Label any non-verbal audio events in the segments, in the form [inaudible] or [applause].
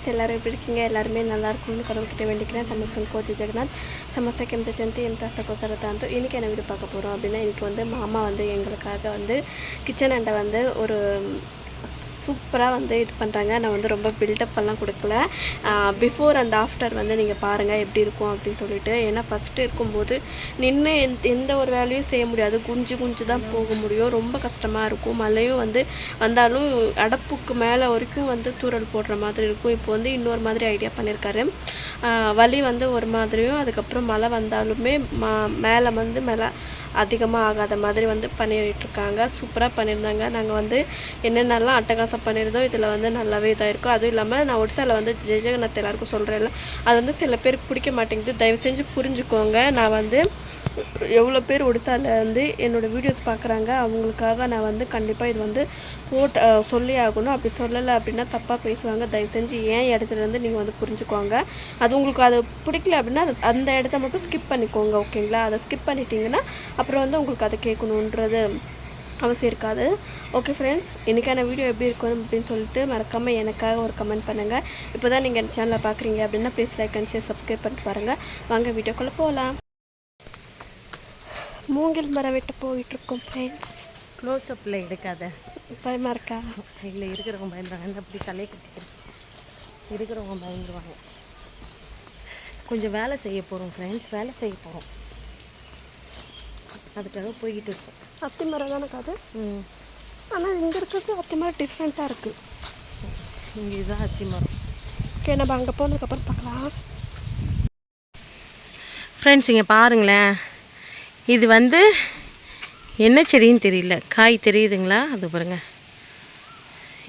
Guys எல்லோரும் எப்படி இருக்கீங்க? எல்லாருமே ನಲ್ಲಾರ್ಕೊಂಡು கடவுள்கிட்ட வேண்டிக்கிறேன். தமிழ்சன் கோச்சி ஜெகநாத். சமசக்கியம் ஜெயந்தி என் தாசகோசர தாந்தோ. இன்றைக்கி என்ன வீடு பார்க்க போகிறோம் அப்படின்னா இன்றைக்கி வந்து மாமா வந்து எங்களுக்காக வந்து கிச்சன் அண்டை வந்து ஒரு சூப்பராக வந்து இது பண்ணுறாங்க நான் வந்து ரொம்ப பில்டப் எல்லாம் கொடுக்கல. பிஃபோர் அண்ட் ஆஃப்டர் வந்து நீங்கள் பாருங்கள் எப்படி இருக்கும் அப்படின்னு சொல்லிட்டு. ஏன்னா ஃபஸ்ட்டு இருக்கும்போது நின்று எந்த ஒரு வேலையும் செய்ய முடியாது. குஞ்சு குஞ்சு தான் போக முடியும். ரொம்ப கஷ்டமாக இருக்கும். மழையும் வந்து வந்தாலும் அடப்புக்கு மேலே வரைக்கும் வந்து தூறல் போடுற மாதிரி இருக்கும். இப்போ வந்து இன்னொரு மாதிரி ஐடியா பண்ணியிருக்காரு வலி வந்து ஒரு மாதிரியும் அதுக்கப்புறம் மழை வந்தாலுமே மா மேலே வந்து மேலே அதிகமாக ஆகாத மாதிரி வந்து பண்ணிட்டுருக்காங்க சூப்பராக பண்ணியிருந்தாங்க. நாங்கள் வந்து என்னென்னலாம் அட்டகாசம் பண்ணியிருந்தோம் இதில் வந்து நல்லாவே இதாக இருக்கும் அதுவும் இல்லாமல் நான் ஒடிசாவில் வந்து ஜெய ஜெகநாத் எல்லாருக்கும் சொல்கிறேன்ல அது வந்து சில பேருக்கு பிடிக்க மாட்டேங்குது. தயவு செஞ்சு புரிஞ்சுக்கோங்க. நான் வந்து எவ்வளோ பேர் ஒடிசாவில் வந்து என்னோடய வீடியோஸ் பார்க்குறாங்க அவங்களுக்காக நான் வந்து கண்டிப்பாக இது வந்து போட் சொல்லி ஆகணும். அப்படி சொல்லலை அப்படின்னா தப்பாக பேசுவாங்க. தயவு செஞ்சு ஏன் இடத்துலேருந்து நீங்கள் வந்து புரிஞ்சுக்கோங்க. அது உங்களுக்கு அது பிடிக்கல அப்படின்னா அது- அந்த இடத்த மட்டும் ஸ்கிப் பண்ணிக்கோங்க ஓகேங்களா? அதை ஸ்கிப் பண்ணிட்டீங்கன்னா அப்புறம் வந்து உங்களுக்கு அதை கேட்கணுன்றது அவசியம் இருக்காது. ஓகே ஃப்ரெண்ட்ஸ் இன்றைக்கான வீடியோ எப்படி இருக்கும் அப்படின்னு சொல்லிட்டு மறக்காமல் எனக்காக ஒரு கமெண்ட் பண்ணுங்கள் இப்போ தான் நீங்கள் என் சேனலை பார்க்குறீங்க அப்படின்னா please like and share subscribe பண்ணிட்டு பாருங்கள் வாங்க வீடியோக்குள்ளே போகலாம் மூங்கில் மரம் விட்டு போயிட்டுருக்கோம் ஃப்ரெண்ட்ஸ் க்ளோஸ் அப்பில் எடுக்காத. பயமாக இருக்கா? இல்லை இருக்கிறவங்க பயந்துருவாங்க. அப்படி தலையை கட்டிக்கிறேன். இருக்கிறவங்க பயந்துருவாங்க. கொஞ்சம் வேலை செய்ய போகிறோம் ஃப்ரெண்ட்ஸ் வேலை செய்ய போகிறோம் அதுக்காக போய்கிட்டு இருக்கோம். அத்தி மரம் தானே அது ம். ஆனால் இங்கே இருக்கிறது அத்தி மரம் டிஃப்ரெண்ட்டாக இருக்குது இங்கே இதுதான் அத்தி மரம். ஓகே நம்ம அங்கே போனதுக்கப்புறம் பார்க்கலாம். ஃப்ரெண்ட்ஸ் இங்கே பாருங்களேன். இது வந்து என்ன செடின்னு தெரியல. காய் தெரியுதுங்களா? அது பாருங்கள்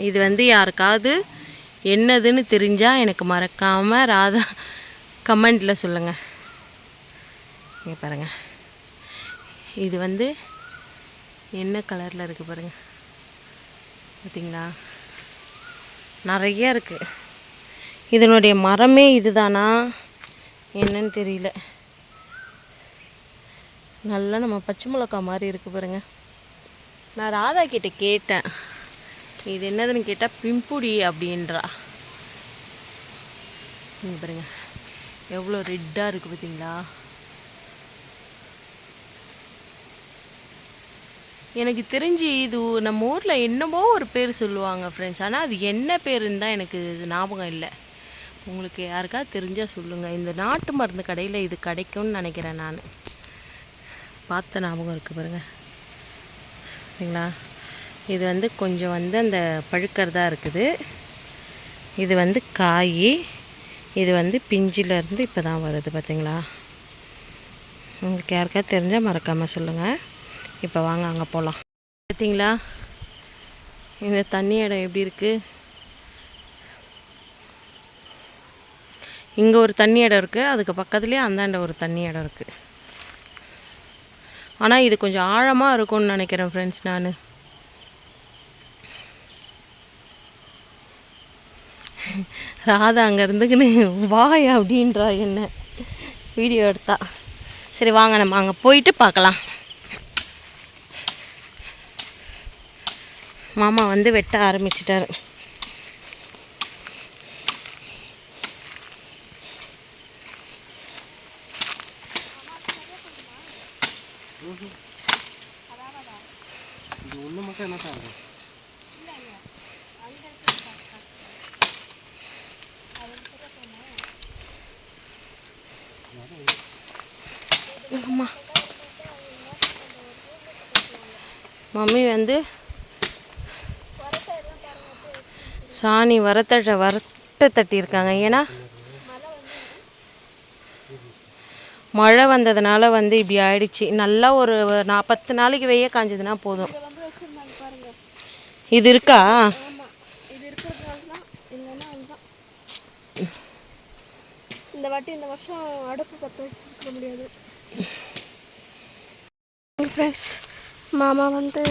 இது வந்து யாருக்காவது என்னதுன்னு தெரிஞ்சால் எனக்கு மறக்காமல் ராதா கமெண்டில் சொல்லுங்கள் இங்கே பாருங்கள் இது வந்து என்ன கலரில் இருக்குது பாருங்கள் பார்த்தீங்களா நிறைய இருக்குது இதனுடைய மரமே இதுதானா? என்னன்னு தெரியல. நல்லா நம்ம பச்சை மிளகா மாதிரி இருக்குது பாருங்க. நான் ராதா கிட்ட கேட்டேன். இது என்னதுன்னு கேட்டால் பிம்புடி அப்படின்றா. இங்க பாருங்க. எவ்வளோ ரெட்டாக இருக்குது பார்த்தீங்களா எனக்கு தெரிஞ்சு இது நம்ம ஊரில் என்னமோ ஒரு பேர் சொல்லுவாங்க ஃப்ரெண்ட்ஸ் ஆனால் அது என்ன பேருன்னு தான் எனக்கு இது ஞாபகம் இல்லை. உங்களுக்கு யாருக்காவது தெரிஞ்சால் சொல்லுங்கள் இந்த நாட்டு மருந்து கடையில் இது கிடைக்கும்னு நினைக்கிறேன் நான். பார்த்த ஞாபகம் இருக்குது பாருங்கள் சரிங்களா? இது வந்து கொஞ்சம் வந்து அந்த பழுக்கிறதா இருக்குது. இது வந்து காய். இது வந்து பிஞ்சிலேருந்து இப்போ தான் வருது பார்த்தீங்களா உங்களுக்கு யாருக்காவது தெரிஞ்சால் மறக்காமல் சொல்லுங்கள் இப்போ வாங்க அங்கே போகலாம் பார்த்தீங்களா இந்த தண்ணி இடம் எப்படி இருக்குது இங்கே ஒரு தண்ணி இடம் இருக்குது அதுக்கு பக்கத்துலேயே அந்தாண்ட ஒரு தண்ணி இடம் இருக்குது ஆனால் இது கொஞ்சம் ஆழமாக இருக்கும்னு நினைக்கிறேன் ஃப்ரெண்ட்ஸ் நான். ராதா அங்கே இருந்துக்குன்னு வாய் அப்படின்றா என்ன? வீடியோ எடுத்தா. சரி வாங்க நம்ம அங்கே போயிட்டு பார்க்கலாம். மாமா வந்து வெட்ட ஆரம்பிச்சிட்டாரு. அம்மா. மம்மி வந்து சாணி வரத்தட்ட வரத்தை தட்டியிருக்காங்க. ஏன்னா மழை வந்ததுனால வந்து இப்படி ஆயிடுச்சு. நல்லா ஒரு நான் பத்து நாளைக்கு வெய்ய காஞ்சதுன்னா போதும். இது இருக்கா? இந்த வாட்டி இந்த வருஷம் அடுப்பு பற்ற வச்சுருக்க முடியாது. ஃப்ரெண்ட்ஸ் மாமா வந்து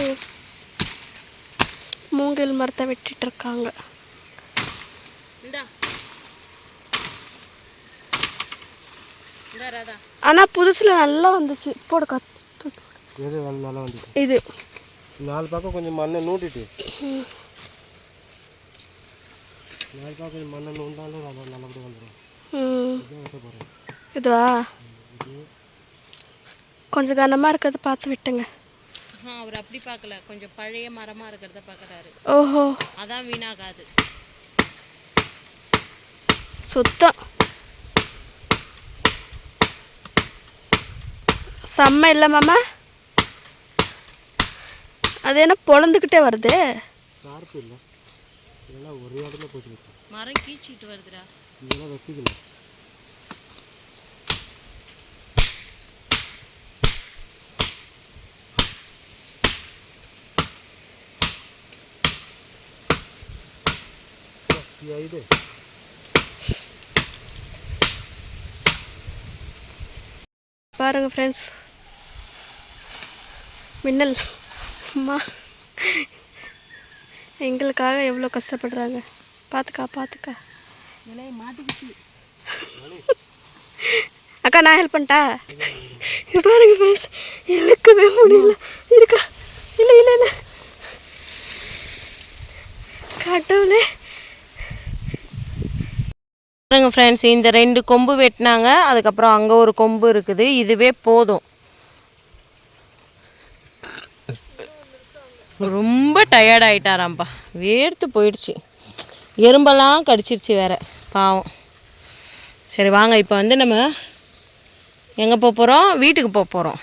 மூங்கில் மரத்தை வெட்டிட்டு இருக்காங்க. ஆனால் புதுசில் நல்லா வந்துச்சு. போட கத்து எது நல்லா வந்துச்சு. இது. நாலு பக்கம் கொஞ்சம் மண்ணை நூட்டிட்டு. நாளைக்கு கொஞ்சம் மண்ணை நோண்டாலும் நல்லா நல்லபடியாக வந்துடும். இதுவா? கொஞ்சம் கனமாக இருக்கிறத பார்த்து விட்டுங்க. அவர் அப்படி பார்க்கல. கொஞ்சம் பழைய மரமாக இருக்கிறத பார்க்குறாரு. ஓஹோ. அதான் வீணாகாது. சுத்தம். செம்ம இல்லை மாமா? அது என்ன பொழந்துக்கிட்டே வருது? ஷார்ப்பு இல்லை. இதெல்லாம் ஒரே இடத்துல போட்டு மரம் கீச்சிட்டு வருதுடா. இதெல்லாம் வெட்டிக்கணும் இது பாருங்க ஃப்ரெண்ட்ஸ் மின்னல். அம்மா. எங்களுக்காக எவ்வளோ கஷ்டப்படுறாங்க. பார்த்துக்கா பார்த்துக்கா அக்கா நான் ஹெல்ப் பண்ணிட்டா? பாருங்க ஃப்ரெண்ட்ஸ் இழுக்கவே முடியல. இருக்கா? இல்லை இல்லை இல்லை. கடவுளே. பாருங்க ஃப்ரெண்ட்ஸ் இந்த ரெண்டு கொம்பு வெட்டினாங்க. அதுக்கப்புறம் அங்கே ஒரு கொம்பு இருக்குது. இதுவே போதும். ரொம்ப டயர்ட் ஆகிட்டாராம்ப்பா வேர்த்து போயிடுச்சு. எறும்பெல்லாம் கடிச்சிருச்சு வேற பாவம். சரி வாங்க இப்போ வந்து நம்ம எங்கே போக போகிறோம் வீட்டுக்கு போக போகிறோம்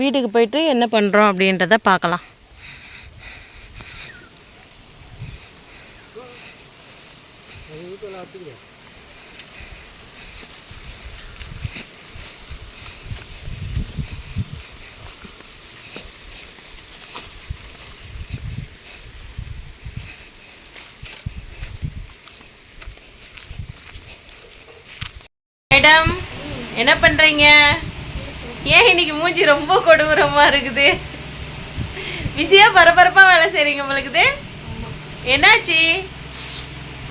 வீட்டுக்கு போயிட்டு என்ன பண்ணுறோம் அப்படின்றத பார்க்கலாம். மேடம் என்ன பண்றீங்க? ஏன் இன்னைக்கு மூஞ்சி ரொம்ப கொடூரமா இருக்குது? பிஸியா பரபரப்பா வேலை செய்றீங்க உங்களுக்கு என்னாச்சு?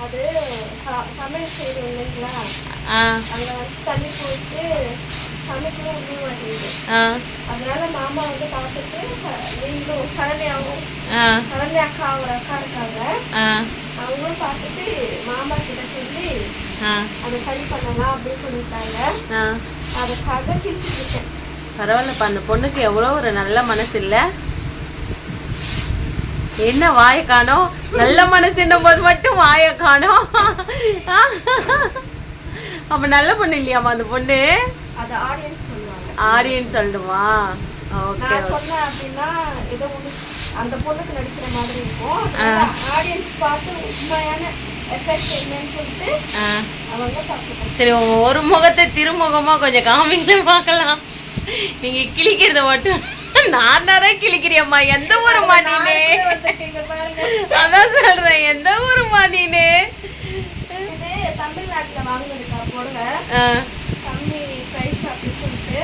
அது சமையல் செய்யணும் இல்லைங்களா? ஆ. அங்கே வந்து தண்ணி போயிட்டு சமைக்கவும் முடிய மாட்டேங்குது. ஆ. அதனால மாமா வந்து பார்த்துட்டு நீங்களும் சரண்யாவும் சரண்யா அக்கா அவங்க அக்கா இருக்காங்க ஆ. அவங்களும் பார்த்துட்டு மாமா கிட்ட சொல்லி ஆ. அதை சரி பண்ணலாம் அப்படின்னு சொல்லிட்டாங்க. ஆ. அதுக்காக கிழிச்சிட்டு இருக்கேன் பரவாயில்லப்பா அந்த பொண்ணுக்கு எவ்வளோ ஒரு நல்ல மனசு இல்லை என்ன வாயை காணோம்? நல்ல மனசுன்னும் போது மட்டும் வாயை காணோம். அப்ப நல்ல பொண்ணு இல்லையாம்மா அந்த பொண்ணு? ஆடியன்ஸ் சொல்லணுமா ஓகே அப்படின்னா அந்த பொண்ணுக்கு நடிக்கிற மாதிரி இருக்கும். ஆடியன்ஸ் பார்த்து உண்மையான எஃபெக்ட் என்னன்னு சொல்லிட்டு அவங்க பார்த்துக்கணும் சரி ஒரு முகத்தை திருமுகமா கொஞ்சம் காமிங்களே பார்க்கலாம். நீங்க கிழிக்கிறத மட்டும். நான் நேரம் கிழிக்கிறியம்மா எந்த இங்க பாருங்க. அதான் சொல்றேன் எந்த நீனு? இது தமிழ்நாட்டுல வாங்கினதுக்கா போடுங்க. கம்மி பிரைஸ் அப்படின்னு சொல்லிட்டு.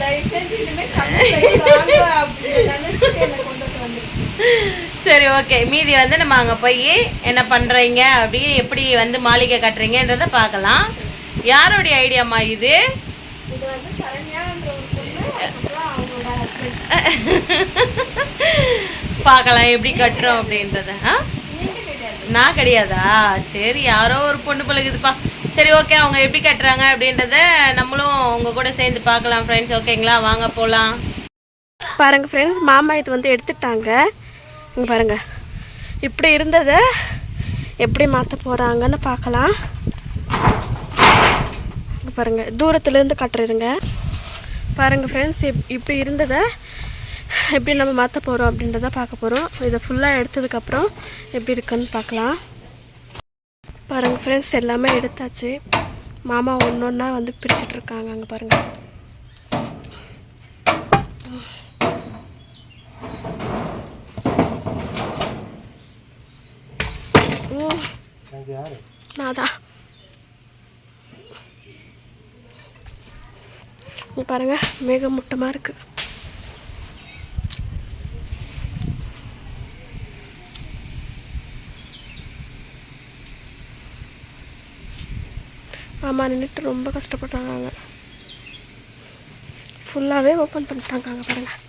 தயவு செஞ்சு இனிமே கம்மி பிரைஸ் வாங்க அப்படின்னு நினைச்சிட்டு என்னை கொண்டுட்டு வந்துருச்சு சரி ஓகே மீதி வந்து நம்ம அங்கே போய் என்ன பண்ணுறீங்க அப்படி எப்படி வந்து மாளிகை கட்டுறீங்கன்றதை பார்க்கலாம். யாருடைய ஐடியாம்மா இது? [laughs] பார்க்கலாம் எப்படி கட்டுறோம் அப்படின்றத. நான் கிடையாதா? சரி யாரோ ஒரு பொண்ணு பழகுதுப்பா சரி ஓகே அவங்க எப்படி கட்டுறாங்க அப்படின்றத நம்மளும் உங்க கூட சேர்ந்து பார்க்கலாம் ஃப்ரெண்ட்ஸ் ஓகேங்களா வாங்க போகலாம் பாருங்க ஃப்ரெண்ட்ஸ் மாமா இது வந்து எடுத்துட்டாங்க. இங்கே பாருங்க. இப்படி இருந்ததை எப்படி மாற்ற போகிறாங்கன்னு பார்க்கலாம். இங்க பாருங்கள் தூரத்துலேருந்து கட்டுறதுங்க பாருங்கள் ஃப்ரெண்ட்ஸ் இப் இப்படி இருந்ததை எப்படி நம்ம மாற்ற போகிறோம் அப்படின்றத பார்க்க போகிறோம் இதை ஃபுல்லாக எடுத்ததுக்கப்புறம் எப்படி இருக்குன்னு பார்க்கலாம். பாருங்கள் ஃப்ரெண்ட்ஸ் எல்லாமே எடுத்தாச்சு. மாமா ஒன்று ஒன்றா வந்து பிரிச்சுட்ருக்காங்க அங்கே பாருங்கள் ம் எனக்கு யார் நான் தான் இங்க பாருங்க மேகமூட்டமாக இருக்குது ஆமாம் நின்றுட்டு ரொம்ப கஷ்டப்பட்டாங்க ஃபுல்லாகவே ஓப்பன் பண்ணிட்டாங்க பாருங்கள்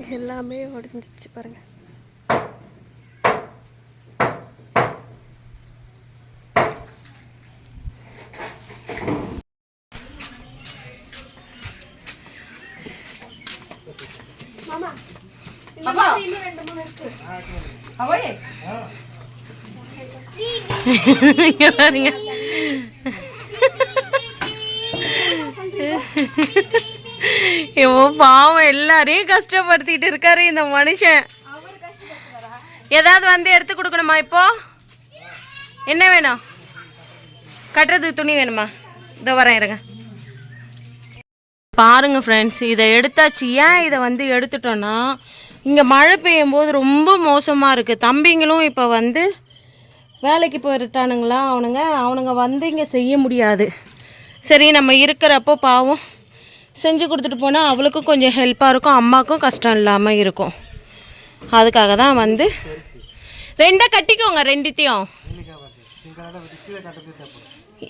பாருங்க எல்லாமே உடஞ்சிச்சு பாருங்க இங்க பாருங்க ஐயோ பாவம் எல்லாரையும் கஷ்டப்படுத்திட்டு இருக்காரு இந்த மனுஷன். ஏதாவது வந்து எடுத்து கொடுக்கணுமா இப்போ? என்ன வேணும்? கட்டுறதுக்கு துணி வேணுமா? இதோ வரேன் இருங்க. பாருங்க ஃப்ரெண்ட்ஸ் இதை எடுத்தாச்சு. ஏன் இதை வந்து எடுத்துட்டோன்னா இங்கே மழை பெய்யும் போது ரொம்ப மோசமாக இருக்குது தம்பிங்களும் இப்போ வந்து வேலைக்கு போயிருட்டானுங்களா அவனுங்க அவனுங்க வந்து இங்கே செய்ய முடியாது. சரி நம்ம இருக்கிறப்போ பாவம். செஞ்சு கொடுத்துட்டு போனால் அவளுக்கும் கொஞ்சம் ஹெல்ப்பாக இருக்கும் அம்மாவுக்கும் கஷ்டம் இல்லாமல் இருக்கும். அதுக்காக தான் வந்து ரெண்டாக கட்டிக்கோங்க ரெண்டுத்தையும்.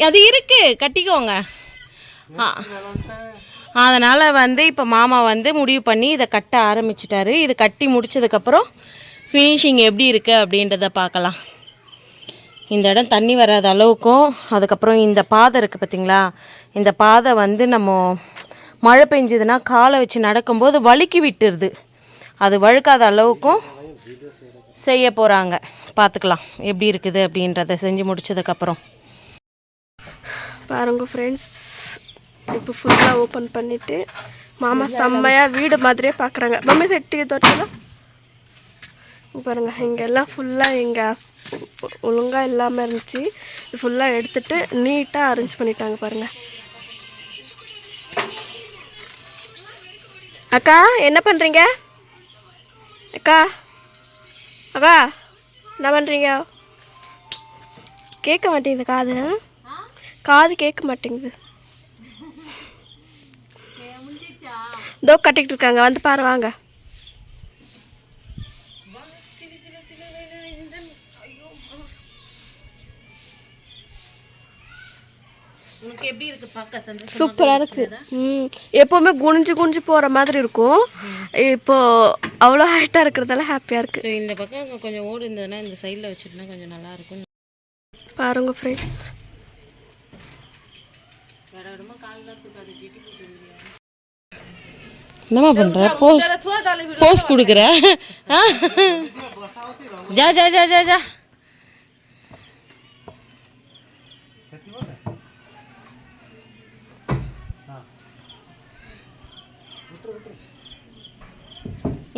அது இருக்கு கட்டிக்கோங்க. அதனால் வந்து இப்போ மாமா வந்து முடிவு பண்ணி இதை கட்ட ஆரம்பிச்சிட்டாரு. இது கட்டி முடிச்சதுக்கப்புறம் ஃபினிஷிங் எப்படி இருக்குது அப்படின்றத பார்க்கலாம். இந்த இடம் தண்ணி வராத அளவுக்கும் அதுக்கப்புறம் இந்த பாதை இருக்குது பார்த்தீங்களா இந்த பாதை வந்து நம்ம மழை பெஞ்சதுன்னா காலை வச்சு நடக்கும்போது வழுக்கி விட்டுருது. அது வழுக்காத அளவுக்கும் செய்ய போகிறாங்க பார்த்துக்கலாம் எப்படி இருக்குது அப்படின்றத செஞ்சு முடிச்சதுக்கப்புறம். பாருங்க ஃப்ரெண்ட்ஸ் இப்போ ஃபுல்லாக ஓப்பன் பண்ணிவிட்டு மாமா செம்மையாக வீடு மாதிரியே பார்க்குறாங்க மம்மி செட்டி தோட்டலாம் பாருங்க இங்கெல்லாம் ஃபுல்லாக எங்கள் ஒழுங்காக இல்லாமல் இருந்துச்சு. இது ஃபுல்லாக எடுத்துட்டு நீட்டாக அரேஞ்ச் பண்ணிட்டாங்க பாருங்க. அக்கா என்ன பண்ணுறீங்க அக்கா அக்கா என்ன பண்ணுறீங்க கேட்க மாட்டேங்குது காது. காது கேட்க மாட்டேங்குது. இதோ கட்டிக்கிட்டு இருக்காங்க. வந்து பாரு வாங்க. எப்படி இருக்கு பார்க்க சந்தோஷம் சூப்பராக இருக்கு. ம் எப்போவுமே குனிஞ்சு குனிஞ்சு போகிற மாதிரி இருக்கும். இப்போ அவ்வளோ ஹைட்டாக இருக்கிறதால ஹாப்பியாக இருக்கு. இந்த பக்கம் கொஞ்சம் ஓடு இருந்ததுன்னா இந்த சைடில் வச்சுட்டுனா கொஞ்சம் நல்லா இருக்கும். பாருங்க ஃப்ரெண்ட்ஸ் என்னம்மா பண்ற? போஸ் போஸ் கொடுக்குற? [laughs] ஜா ஜா ஜா ஜா ஜா.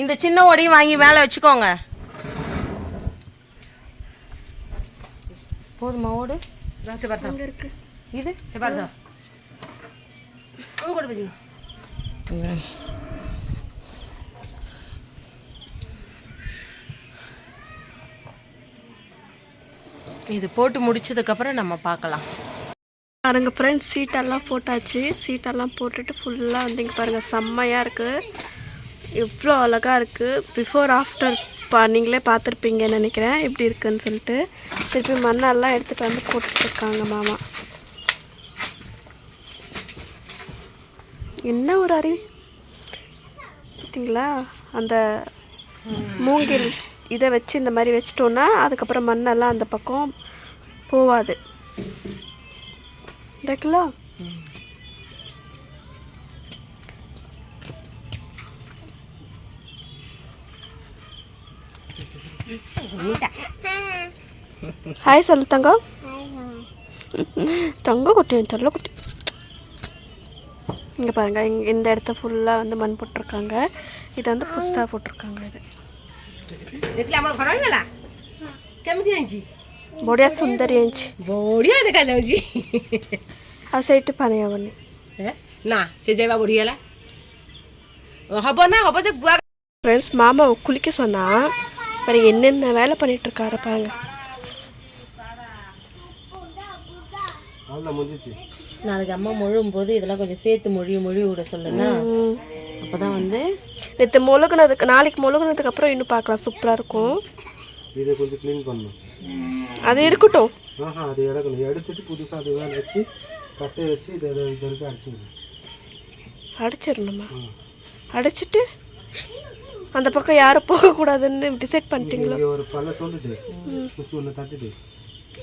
இந்த சின்ன ஓடையும் வாங்கி மேலே வச்சுக்கோங்க. போதுமா ஓடு? இது இது? போட்டு முடிச்சதுக்கப்புறம் நம்ம பார்க்கலாம். பாருங்க ஃப்ரெண்ட்ஸ் சீட்டெல்லாம் போட்டாச்சு. சீட்டெல்லாம் போட்டுட்டு ஃபுல்லாக வந்து இங்கே பாருங்கள் செம்மையாக இருக்குது இவ்வளோ அழகாக இருக்குது பிஃபோர் ஆஃப்டர் பா நீங்களே பார்த்துருப்பீங்கன்னு நினைக்கிறேன். இப்படி இருக்குன்னு சொல்லிட்டு. திருப்பி மண்ணெல்லாம் எடுத்துகிட்டு வந்து போட்டுட்ருக்காங்க மாமா. என்ன ஒரு அறிவு பார்த்தீங்களா? அந்த மூங்கில் இதை வச்சு இந்த மாதிரி வச்சிட்டோன்னா அதுக்கப்புறம் மண்ணெல்லாம் அந்த பக்கம் போவாது. இந்த கிலோ ஹாய் சொல்லு தங்கம் தங்க குட்டி சொல்ல குட்டி இங்கே பாருங்க இங்க இந்த இடத்த ஃபுல்லாக வந்து மண் போட்டிருக்காங்க இது வந்து புதுசாக போட்டிருக்காங்க இது ବଢ଼ିଆ ସୁନ୍ଦରୀ ହେଇଛି ବଢ଼ିଆ ଦେଖାଯାଉଛି ଆଉ ସେଇଠି ପାଣି ହେବନି ନା ସେ ଯାଇବା ବଢ଼ିଗଲା ହବ ନା ହବ ଯେ ଗୁଆ ஃப்ரெண்ட்ஸ் மாமாவை குளிக்க சொன்னா வேறு என்னென்ன வேலை பண்ணிட்டு இருக்காரு பாருங்க. அவ்வளோ முடிஞ்சிச்சு. நாளைக்கு அம்மா மொழுவும் போது இதெல்லாம் கொஞ்சம் சேர்த்து மொழி மொழி விட சொல்லுன்னா அப்பதான் வந்து நேற்று முழுகுனதுக்கு நாளைக்கு முழுகுனதுக்கு அப்புறம் இன்னும் பார்க்கலாம் சூப்பராக இருக்கும். இதை கொஞ்சம் க்ளீன் பண்ணணும். அது இருக்கட்டும். ஆஹா அது இறக்கணும். எடுத்துட்டு புதுசாக அது வேலை வச்சு கட்டையை வச்சு இதை இதை அடிச்சிடணும். அடிச்சிடணுமா? அடிச்சிட்டு அந்த பக்கம் யாரும் போகக்கூடாதுன்னு டிசைட் பண்ணிட்டீங்களோ? ஒரு பல்ல தோண்டுட்டு குச்சி ஒன்று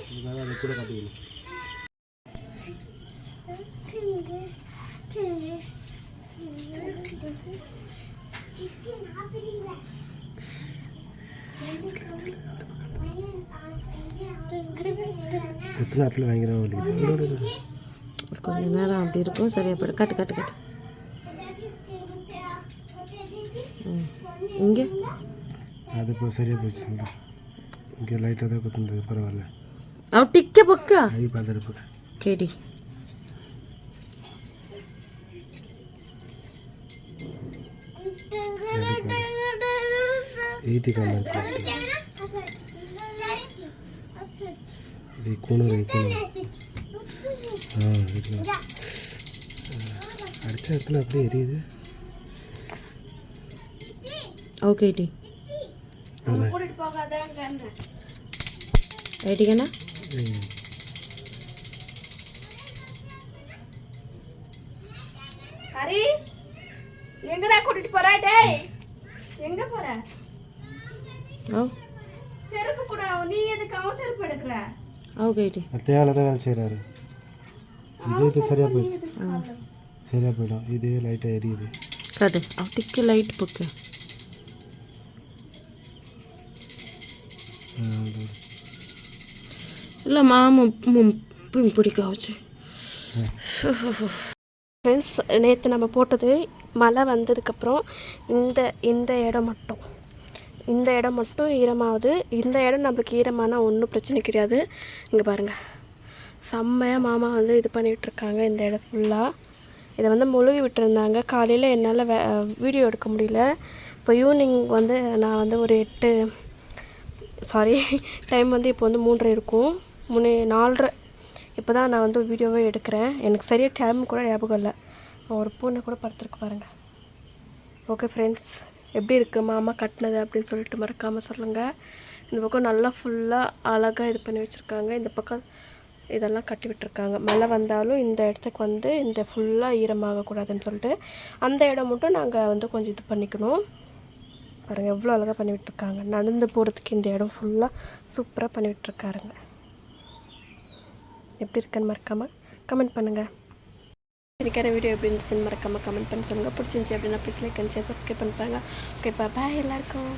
அதுக்காக அதை கூட கட்டிக்கணும். எத்தனை கொஞ்ச நேரம் அப்படி இருக்கும். சரியா போய்டும் கட்டு கட்டு கட்டு ம். இங்கே? அது இப்போ சரியாக போச்சு. இங்கே. லைட்டாக தான் குத்துனது. பரவாயில்ல. அவு டிக்க பக்க கை பார்த்துருப்பு காமல் இது கூணூர் கூணூர் ஆ இதுதான். அடித்த இடத்துல அப்படியே எரியுது. ஓகே டி ஏட்டிக்கண்ணா? ம். ஹரி எங்கடா கூட்டிட்டு போற? டேய் எங்க போற? ஓ. செருப்பு கூட நீ எதுக்கு அவன் செருப்பு எடுக்கிற? ஓகே டி தேவையில்ல தான் வேலை செய்கிறாரு இது இது சரியாக போயிடுச்சு. சரியாக போயிடும். இது லைட்டாக எரியுது. காட்டு அவு டிக்க லைட் பக்க இல்லை மாமன் பிடிக்க வச்சு. ஃப்ரெண்ட்ஸ் நேற்று நம்ம போட்டது மழை வந்ததுக்கப்புறம் இந்த இந்த இடம் மட்டும். இந்த இடம் மட்டும் ஈரமாகுது. இந்த இடம் நம்மளுக்கு ஈரமானால் ஒன்றும் பிரச்சனை கிடையாது. இங்கே பாருங்கள் செம்மையாக மாமா வந்து இது பண்ணிகிட்ருக்காங்க இந்த இடம் ஃபுல்லாக இதை வந்து முழுகி விட்டுருந்தாங்க. காலையில் என்னால் வே வீடியோ எடுக்க முடியல. இப்போ ஈவினிங் வந்து நான் வந்து ஒரு எட்டு சாரி டைம் [laughs] வந்து இப்போ வந்து மூன்றரை இருக்கும். மூணு நாலரை. இப்போ தான் நான் வந்து வீடியோவே எடுக்கிறேன். எனக்கு சரியாக டைம் கூட ஞாபகம் இல்லை. ஒரு பூனை கூட படுத்துருக்கு பாருங்கள் ஓகே ஃப்ரெண்ட்ஸ் எப்படி இருக்குது மாமா கட்டினது அப்படின்னு சொல்லிட்டு மறக்காமல் சொல்லுங்கள் இந்த பக்கம் நல்லா ஃபுல்லாக அழகாக இது பண்ணி வச்சுருக்காங்க. இந்த பக்கம் இதெல்லாம் கட்டி விட்டுருக்காங்க. மழை வந்தாலும் இந்த இடத்துக்கு வந்து இந்த ஃபுல்லாக ஈரமாகக்கூடாதுன்னு சொல்லிட்டு அந்த இடம் மட்டும் நாங்கள் வந்து கொஞ்சம் இது பண்ணிக்கணும். பாருங்கள் எவ்வளோ அழகாக பண்ணி விட்டுருக்காங்க நடந்து போகிறதுக்கு இந்த இடம் ஃபுல்லாக சூப்பராக பண்ணி விட்டுருக்காருங்க எப்படி இருக்குன்னு மறக்காமல் கமெண்ட் பண்ணுங்கள் இருக்கிற வீடியோ எப்படி இருந்துச்சுன்னு மறக்காமல் கமெண்ட் பண்ணி சொல்லுங்கள் பிடிச்சிருந்துச்சி அப்படின்னா please like and share subscribe பண்ணிப்பாங்க. ஓகே பாய் எல்லாருக்கும்.